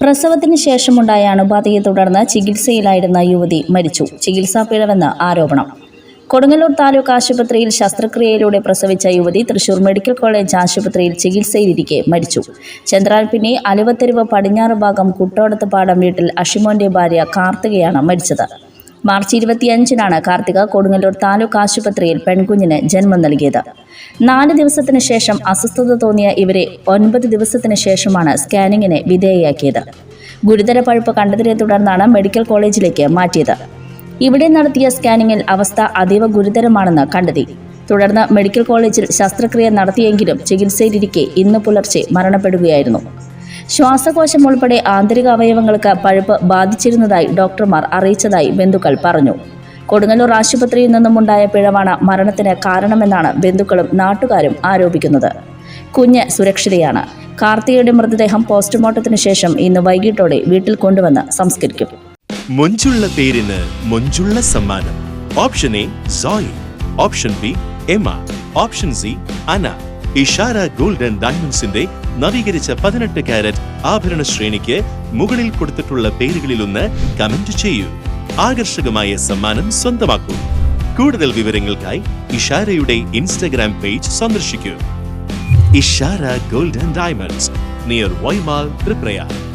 പ്രസവത്തിന് ശേഷമുണ്ടായ അണുബാധയെ തുടർന്ന് ചികിത്സയിലായിരുന്ന യുവതി മരിച്ചു. ചികിത്സാ പിഴവെന്ന് ആരോപണം. കൊടുങ്ങല്ലൂർ താലൂക്ക് ആശുപത്രിയിൽ ശസ്ത്രക്രിയയിലൂടെ പ്രസവിച്ച യുവതി തൃശൂർ മെഡിക്കൽ കോളേജ് ആശുപത്രിയിൽ ചികിത്സയിലിരിക്കെ മരിച്ചു. ചന്ദ്രാൽപ്പിനെ അലുവത്തെരുവ് പടിഞ്ഞാറ് ഭാഗം കുട്ടോടത്ത് പാടം വീട്ടിൽ അഷിമോന്റെ ഭാര്യ കാർത്തികയാണ് മരിച്ചത്. മാർച്ച് ഇരുപത്തിയഞ്ചിനാണ് കാർത്തിക കൊടുങ്ങല്ലൂർ താലൂക്ക് ആശുപത്രിയിൽ പെൺകുഞ്ഞിന് ജന്മം നൽകിയത്. നാല് ദിവസത്തിന് ശേഷം അസ്വസ്ഥത തോന്നിയ ഇവരെ ഒൻപത് ദിവസത്തിന് ശേഷമാണ് സ്കാനിങ്ങിന് വിധേയയാക്കിയത്. ഗുരുതര പഴുപ്പ് കണ്ടതിനെ തുടർന്നാണ് മെഡിക്കൽ കോളേജിലേക്ക് മാറ്റിയത്. ഇവിടെ നടത്തിയ സ്കാനിങ്ങിൽ അവസ്ഥ അതീവ ഗുരുതരമാണെന്ന് കണ്ടെത്തി. തുടർന്ന് മെഡിക്കൽ കോളേജിൽ ശസ്ത്രക്രിയ നടത്തിയെങ്കിലും ചികിത്സയിലിരിക്കെ ഇന്ന് പുലർച്ചെ മരണപ്പെടുകയായിരുന്നു. ശ്വാസകോശം ഉൾപ്പെടെ ആന്തരിക അവയവങ്ങൾക്ക് പഴുപ്പ് ബാധിച്ചിരുന്നതായി ഡോക്ടർമാർ അറിയിച്ചതായി ബന്ധുക്കൾ പറഞ്ഞു. കൊടുങ്ങല്ലൂർ ആശുപത്രിയിൽ നിന്നുമുണ്ടായ പിഴവാണ് മരണത്തിന് കാരണമെന്നാണ് ബന്ധുക്കളും നാട്ടുകാരും ആരോപിക്കുന്നത്. കുഞ്ഞ് സുരക്ഷിതയാണ്. കാർത്തികയുടെ മൃതദേഹം പോസ്റ്റ്മോർട്ടത്തിന് ശേഷം ഇന്ന് വൈകിട്ടോടെ വീട്ടിൽ കൊണ്ടുവന്ന് സംസ്കരിക്കും. മൊഞ്ചുള്ള പേരിന് മൊഞ്ചുള്ള സമ്മാനം. Option A Soyi option B എമ option C അന. ഇഷാര ഗോൾഡൻ ഡയമണ്ട്സിന്റെ നവീകരിച്ച പതിനെട്ട് കാരറ്റ് ആഭരണ ശ്രേണിക്ക് മുകളിൽ കൊടുത്തിട്ടുള്ള പേരുകളിലൊന്ന് കമന്റ് ചെയ്യൂ. ആകർഷകമായ സമ്മാനം സ്വന്തമാക്കൂ. കൂടുതൽ വിവരങ്ങൾക്കായി ഇഷാരയുടെ ഇൻസ്റ്റഗ്രാം പേജ് സന്ദർശിക്കൂ. Ishara golden diamonds near Y mall Thriprayar